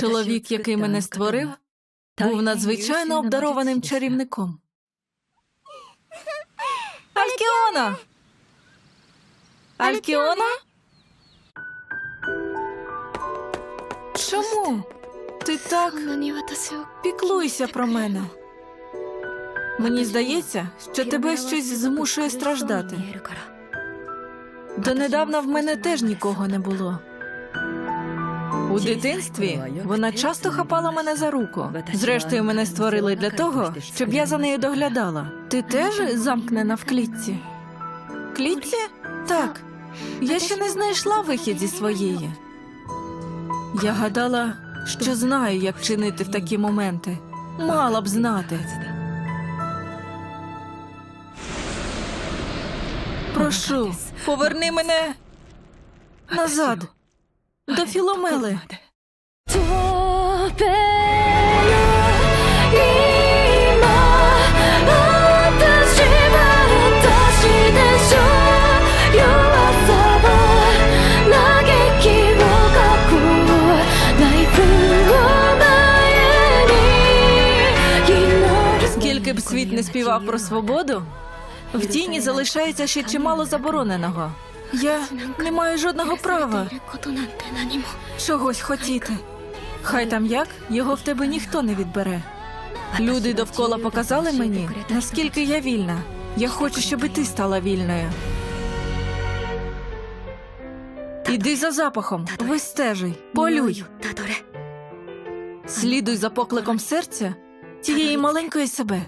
Чоловік, який мене створив, був надзвичайно обдарованим чарівником. Алькіона! Алькіона? Чому ти так піклуйся про мене? Мені здається, що тебе щось змушує страждати. Донедавна в мене теж нікого не було. У дитинстві вона часто хапала мене за руку. Зрештою, мене створили для того, щоб я за нею доглядала. Ти теж замкнена в клітці? Клітці? Так. Я ще не знайшла вихід зі своєї. Я гадала, що знаю, як чинити в такі моменти. Мала б знати. Прошу, поверни мене назад до Філомели. Скільки б світ не співав про свободу, в тіні залишається ще чимало забороненого. Я не маю жодного права чогось хотіти. Хай там як його в тебе ніхто не відбере. Люди довкола показали мені, наскільки я вільна. Я хочу, щоб і ти стала вільною. Іди за запахом, вистежуй, полюй. Слідуй за покликом серця тієї маленької себе.